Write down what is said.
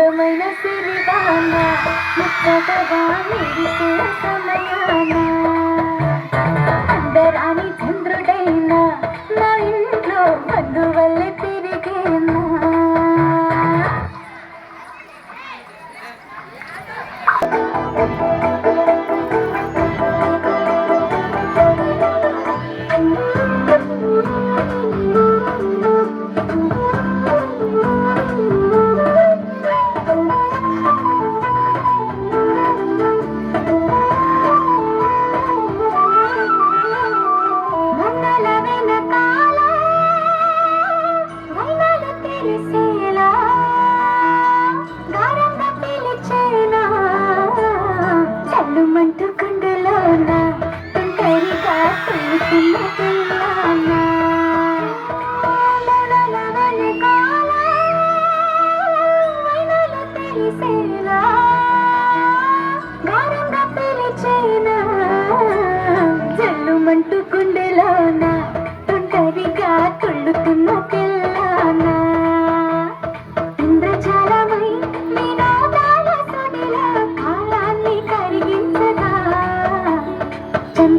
అందమైన సిరిదాన ముక్కగా మెరిసేసా అంటూ గుండెలోన తుంటరిగా తుళ్ళుతున్న